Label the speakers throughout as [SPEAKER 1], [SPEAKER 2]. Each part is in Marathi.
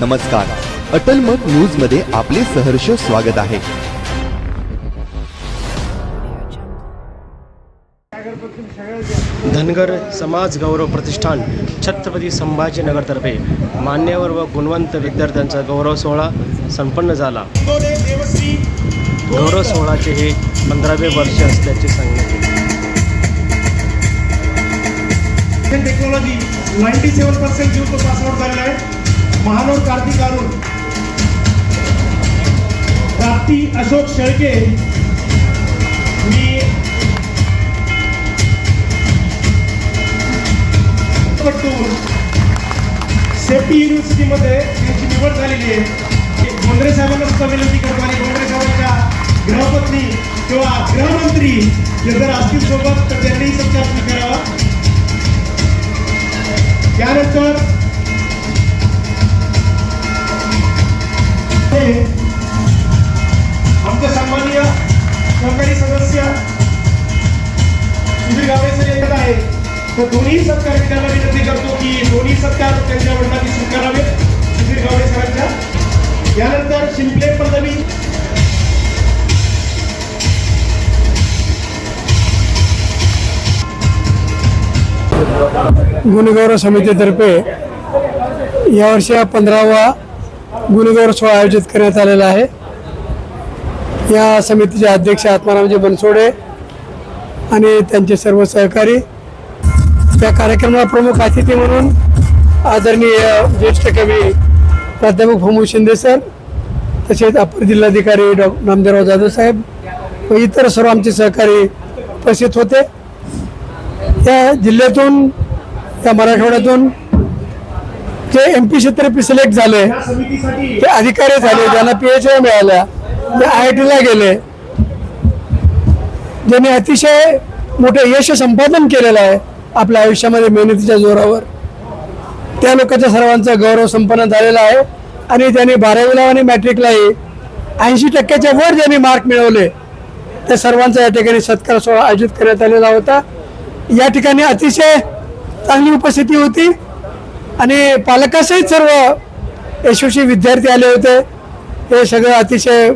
[SPEAKER 1] नमस्कार. अटल मत न्यूजमध्ये आपले सहर्ष स्वागत आहे.
[SPEAKER 2] धनगर समाज गौरव प्रतिष्ठान छत्रपती संभाजीनगरतर्फे मान्यवर व गुणवंत विद्यार्थ्यांचा गौरव सोहळा संपन्न झाला. गौरव सोहळाचे हे पंधरावे वर्ष असल्याचे सांगण्यात येते.
[SPEAKER 3] टेक्नॉलॉजी नाईन्टी सेवन पर्सेंट जीव तो पासआउट झालेला आहे. महानोर कार्तिक अरुण प्राप्ती अशोक शेळके. मी पट्टून सेफ्टी युनिव्हर्सिटीमध्ये त्यांची निवड झालेली आहे. गोंद्रे साहेबांना सुद्धा विनंती करतो आणि गोंद्रे साहेबांच्या गृहपत्नी किंवा गृहमंत्री हे जर असतील सोबत तर त्यांनीही सत्कार स्वीकारावा. त्यानंतर गावडे सर येत आहे तर दोन्ही सत्कार मी त्यांना विनंती करतो की दोन्ही सत्कार त्यांच्या वडिलांनी स्वीकारावेत सुधीर गावडे सरांच्या यानंतर शिंपले पल्लवी
[SPEAKER 4] गुणगौरव समितीतर्फे यावर्षी हा पंधरावा गुणगौरव सोहळा आयोजित करण्यात आलेला आहे. या समितीचे अध्यक्ष आत्मारामजी बनसोडे आणि त्यांचे सर्व सहकारी. या कार्यक्रमाला प्रमुख अतिथी म्हणून आदरणीय ज्येष्ठ कवी प्राध्यापक होमू शिंदे सर तसेच अपर जिल्हाधिकारी डॉ. नामदेवराव जाधव साहेब व इतर सर्व आमचे सहकारी उपस्थित होते. या जिल्ह्यातून या मराठवाड्यातून जे एम पी क्षेत्र सिलेक्ट झाले ते अधिकारी झाले ज्यांना पी एच आय मिळाल्या ते आय आय टीला गेले. ज्यांनी अतिशय मोठे यश संपादन केलेलं आहे आपल्या आयुष्यामध्ये मेहनतीच्या जोरावर. त्या लोकांच्या सर्वांचा गौरव संपन्न झालेला आहे. आणि त्यांनी बारावीला आणि मॅट्रिकलाही ऐंशी टक्क्याच्या वर ज्यांनी मार्क मिळवले त्या सर्वांचा या ठिकाणी सत्कार सोहळा आयोजित करण्यात आलेला होता. या ठिकाणी अतिशय चांगली उपस्थिती होती. आणि पालकासहित सर्व यशस्वी विद्यार्थी आले होते. हे सगळं अतिशय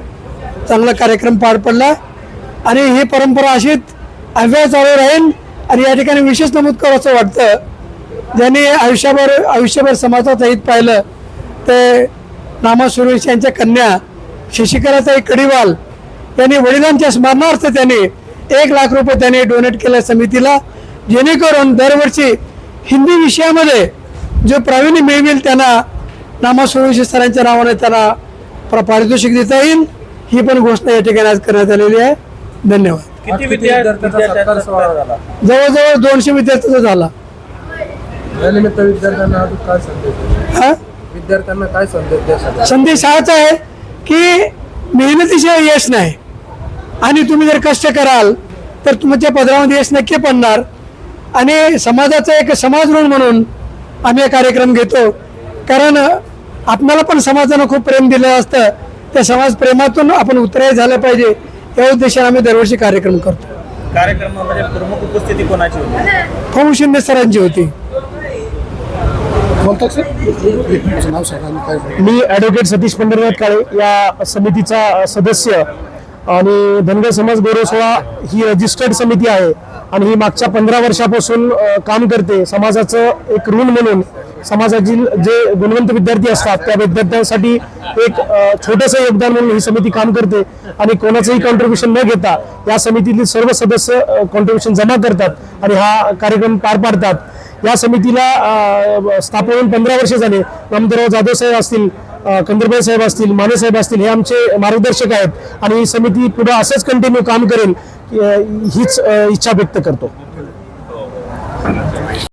[SPEAKER 4] चांगला कार्यक्रम पार पडला. आणि ही परंपरा अशीच अव्या चालू राहील आणि या ठिकाणी विशेष नमूद करावं असं वाटतं. ज्यांनी आयुष्यभर आयुष्यभर समाजात हित पाहिलं ते नामा सुरेश यांच्या कन्या शशिकलाताई कडिवाल त्यांनी वडिलांच्या स्मरणार्थ त्यांनी एक लाख रुपये त्यांनी डोनेट केल्या समितीला. जेणेकरून दरवर्षी हिंदी विषयामध्ये जो प्रावीण्य मिळवेल त्यांना नामा सुरेश सरांच्या नावाने त्यांना प्र- पारितोषिक देता येईल. ही पण घोषणा या ठिकाणी आज करण्यात आलेली आहे. धन्यवाद.
[SPEAKER 5] किती विद्यार्थ्यांचा झाला?
[SPEAKER 4] जवळजवळ दोनशे विद्यार्थ्यांचा झाला.
[SPEAKER 5] यानिमित्त विद्यार्थ्यांना काय संदेश
[SPEAKER 4] हा?
[SPEAKER 5] विद्यार्थ्यांना काय संदेश
[SPEAKER 4] संदेश हाच आहे की मेहनतीशिवाय यश नाही. आणि तुम्ही जर कष्ट कराल तर तुमच्या पदरामध्ये यश नक्की पडणार. आणि समाजाचा एक समाज ऋण म्हणून आम्ही हा कार्यक्रम घेतो. कारण आपणाला पण समाजानं खूप प्रेम दिलं असतं. त्या समाज प्रेमातून आपण उतराय झालं पाहिजे या उद्देशाने आम्ही दरवर्षी कार्यक्रम करतो.
[SPEAKER 6] कार्यक्रमामध्ये प्रमुख उपस्थिती कोणाची होती?
[SPEAKER 4] शिंदे सरांची होती.
[SPEAKER 2] मी ॲडव्होकेट सतीश पंढरनाथ काळे या समितीचा सदस्य. आणि धनगर समाज गौरव सोहळा ही रजिस्टर्ड समिती आहे. आणि ही मागच्या पंधरा वर्षापासून काम करते. समाजाचं एक ऋण म्हणून समाजातील जे गुणवंत विद्यार्थी असतात त्या विद्यार्थ्यांसाठी एक छोटंसं योगदान म्हणून ही समिती काम करते. आणि कोणाचंही कॉन्ट्रीब्युशन न घेता या समितीतील सर्व सदस्य कॉन्ट्रीब्युशन जमा करतात आणि हा कार्यक्रम पार पाडतात. या समितीला स्थापन होऊन पंधरा वर्ष झाले. नामदेवराव जाधव साहेब असतील कंदरबाई साहेब असतील माने साहेब असतील हे आमचे मार्गदर्शक आहेत. आणि ही समिती पुढे असंच कंटिन्यू काम करेल हीच इच्छा व्यक्त करतो.